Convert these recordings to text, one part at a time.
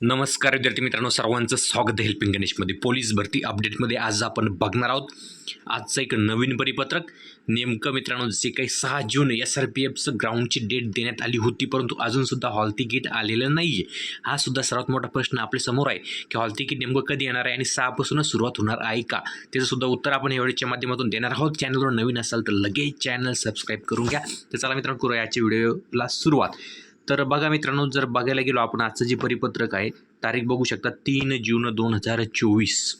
नमस्कार विद्यार्थी मित्रांनो सर्वांचं स्वागत हेल्पिंग गणेशमध्ये पोलीस भरती अपडेटमध्ये आज आपण बघणार आहोत. आजचं एक नवीन परिपत्रक. नेमकं मित्रांनो जे काही सहा जून एस आर पी एफचं ग्राउंडची डेट देण्यात आली होती परंतु अजूनसुद्धा हॉल तिकीट आलेलं नाही आहे हा सुद्धा सर्वात मोठा प्रश्न आपल्यासमोर आहे की हॉल तिकीट नेमकं कधी येणार आहे आणि सहापासूनच सुरुवात होणार आहे का? त्याचंसुद्धा उत्तर आपण या व्हिडिओच्या माध्यमातून देणार आहोत. चॅनलवर नवीन असाल तर लगेच चॅनल सबस्क्राईब करून घ्या. तर चला मित्रांनो करूया याच्या व्हिडिओला सुरुवात. तर बघा मित्रांनो जर बघायला गेलो आपण आजचं जे परिपत्रक आहे तारीख बघू शकता तीन जून दोन हजार चोवीस.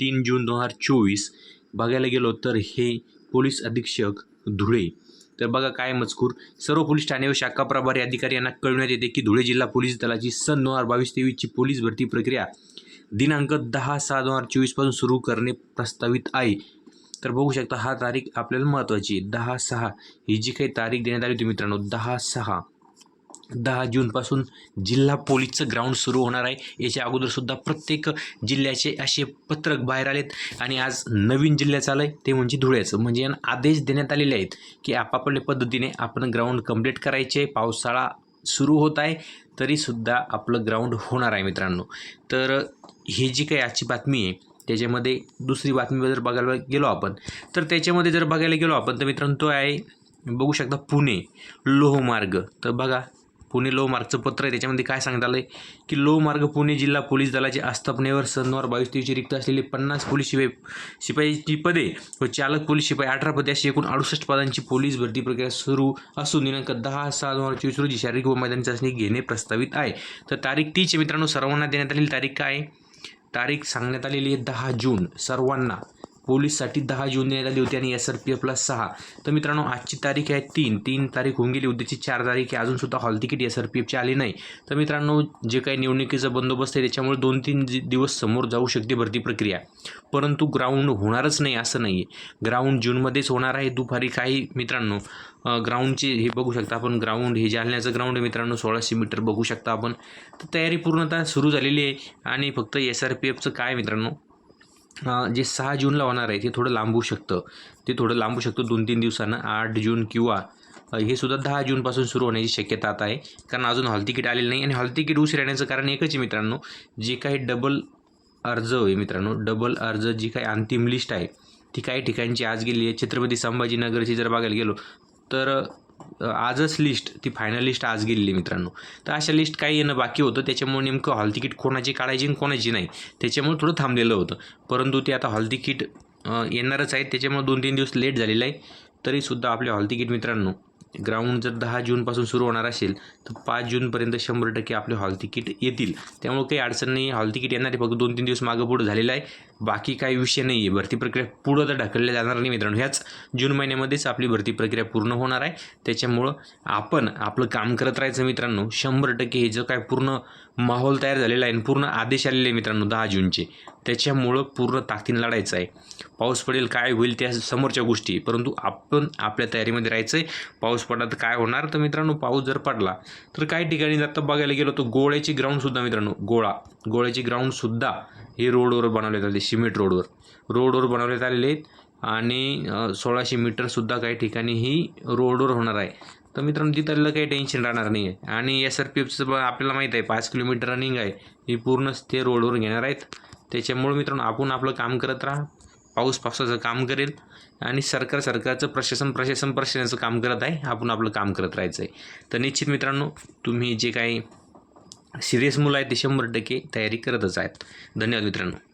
तीन जून दोन हजार चोवीस. बघायला गेलो तर हे पोलीस अधीक्षक धुळे. तर बघा काय मजकूर. सर्व पोलीस ठाणे व शाखा प्रभारी अधिकारी यांना कळवण्यात येते की धुळे जिल्हा पोलीस दलाची सन दोन हजार बावीस तेवीसची पोलीस भरती प्रक्रिया दिनांक दहा सहा दोन हजार चोवीसपासून सुरू करणे प्रस्तावित आहे. तर बघू शकता हा तारीख आपल्याला महत्त्वाची आहे. दहा सहा ही जी काही तारीख देण्यात आली होती मित्रांनो दहा सहा. दहा जूनपासून जिल्हा पोलीसचं ग्राउंड सुरू होणार आहे. याच्या अगोदरसुद्धा प्रत्येक जिल्ह्याचे असे पत्रक बाहेर आलेत आणि आज नवीन जिल्ह्याचं आलं आहे ते म्हणजे धुळ्याचं. म्हणजे यांना आदेश देण्यात आलेले आहेत की आपापल्या पद्धतीने आपण ग्राउंड कंप्लीट करायचे पावसाळा सुरू होत आहे तरीसुद्धा आपलं ग्राउंड होणार आहे मित्रांनो. तर ही जी काही आजची बातमी आहे त्याच्यामध्ये दुसरी बातमी जर बघायला गेलो आपण तर त्याच्यामध्ये जर बघायला गेलो आपण तर मित्रांनो तो आहे बघू शकता पुणे लोहमार्ग. तर बघा पुणे लोहमार्गचं पत्र आहे. त्याच्यामध्ये काय सांगण्यात आलं आहे की लोहमार्ग पुणे जिल्हा पोलीस दलाच्या आस्थापनेवर सनवार बावीस तेवीसची रिक्त असलेली पन्नास पोलीस शिपाई शिपाईची पदे व चालक पोलीस शिपाई अठरा पदे अशी एकूण अडुसष्ट पदांची पोलीस भरती प्रक्रिया सुरू असून दिनांक दहा सहा दोन हजार चोवीस रोजी शारीरिक व मैदानी चाचणी घेणे प्रस्तावित आहे. तर तारीख तीच मित्रांनो. सर्वांना देण्यात आलेली तारीख काय? आहे तारीख सांगण्यात आलेली आहे दहा जून. सर्वांना. पोलीससाठी दहा जून देण्यात आली होती आणि एस आर पी एफला सहा. तर मित्रांनो आजची तारीख आहे तीन. तीन तारीख होऊन गेली. उद्याची चार तारीख आहे. अजूनसुद्धा hall ticket S R P एफची आली नाही. तर मित्रांनो जे काही निवडणुकीचा बंदोबस्त आहे त्याच्यामुळे दोन तीन दिवस समोर जाऊ शकते भरती प्रक्रिया. परंतु ग्राउंड होणारच नाही असं नाही आहे ग्राउंड जूनमध्येच होणार आहे. दुपारी काही मित्रांनो ग्राउंडचे हे बघू शकता आपण. ग्राउंड हे जालन्याचं ग्राउंड आहे मित्रांनो. सोळाशे मीटर बघू शकता आपण. तर तयारी पूर्णतः सुरू झालेली आहे. आणि फक्त एस आर पी एफचं काय मित्रांनो? जे सहा जूनला होणार आहे ते थोडं लांबू शकतं. ते थोडं लांबू शकतं दोन तीन दिवसानं आठ जून किंवा हे सुद्धा दहा जूनपासून सुरू होण्याची शक्यता आता आहे. कारण अजून हॉल तिकीट आलेलं नाही आणि हॉल तिकीट उशीर येण्याचं कारण एकच आहे मित्रांनो जे काही डबल अर्ज आहे मित्रांनो डबल अर्ज जी काही अंतिम लिस्ट आहे ती काही ठिकाणची आज गेली आहे. छत्रपती संभाजीनगरची जर बघायला गेलो तर आजच लिस्ट ती फायनल लिस्ट आज गेलेली आहे मित्रांनो. तर अशा लिस्ट काही येणं बाकी होतं. त्याच्यामुळे नेमकं हॉल तिकीट कोणाची काढायची आणि कोणाची नाही त्याच्यामुळे थोडं थांबलेलं होतं. परंतु ते आता हॉल तिकीट येणारच आहे त्याच्यामुळे दोन तीन दिवस लेट झालेलं आहे. तरीसुद्धा आपले हॉल तिकीट मित्रांनो ग्राउंड जर दहा जूनपासून सुरू होणार असेल तर पाच जूनपर्यंत शंभर टक्के आपले हॉल तिकीट येतील. त्यामुळे काही अडचण नाही. हॉल तिकीट येणार आहे. फक्त दोन तीन दिवस मागं पुढं झालेलं आहे. बाकी काही विषय नाही आहे भरती प्रक्रिया पुढं तर ढकलल्या जाणार नाही मित्रांनो. ह्याच जून महिन्यामध्येच आपली भरती प्रक्रिया पूर्ण होणार आहे. त्याच्यामुळं आपण आपलं काम करत राहायचं मित्रांनो. शंभर टक्के हे जो काय पूर्ण माहोल तयार झालेला आहे आणि पूर्ण आदेश आलेले आहे मित्रांनो दहा जूनचे त्याच्यामुळं पूर्ण ताकदीने लढायचं आहे. पाऊस पडेल काय होईल त्या समोरच्या गोष्टी. परंतु आपण आपल्या तयारीमध्ये राहायचं आहे पाऊस पडला तर काय होणार? तर मित्रांनो पाऊस जर पडला तर काही ठिकाणी जर आता बघायला गेलो तर गोळ्याची ग्राउंडसुद्धा मित्रांनो गोळा. गोळ्याची ग्राउंडसुद्धा हे रोडवर बनवण्यात आले सिमेंट रोडवर रोडवर बनवण्यात आलेले आहेत आणि सोळाशे मीटरसुद्धा काही ठिकाणी ही रोडवर होणार आहे. तर मित्रांनो तिथलं काही टेन्शन राहणार नाही आहे आणि एस आर पी एफचं आपल्याला माहीत आहे पाच किलोमीटर रनिंग आहे. ही पूर्णच ते रोडवर घेणार आहेत. त्याच्यामुळे मित्रांनो आपण आपलं काम करत राहा. पाऊस पावसाचं काम करेल. आणि सरकार सरकारचं प्रशासन प्रशासन प्रशासनाचं काम करत आहे. आपण आपलं काम करत राहायचं आहे तर निश्चित मित्रांनो तुम्ही जे काही सिरियस मुलं आहेत ते शंभर टक्के तयारी करतच आहेत. धन्यवाद मित्रांनो.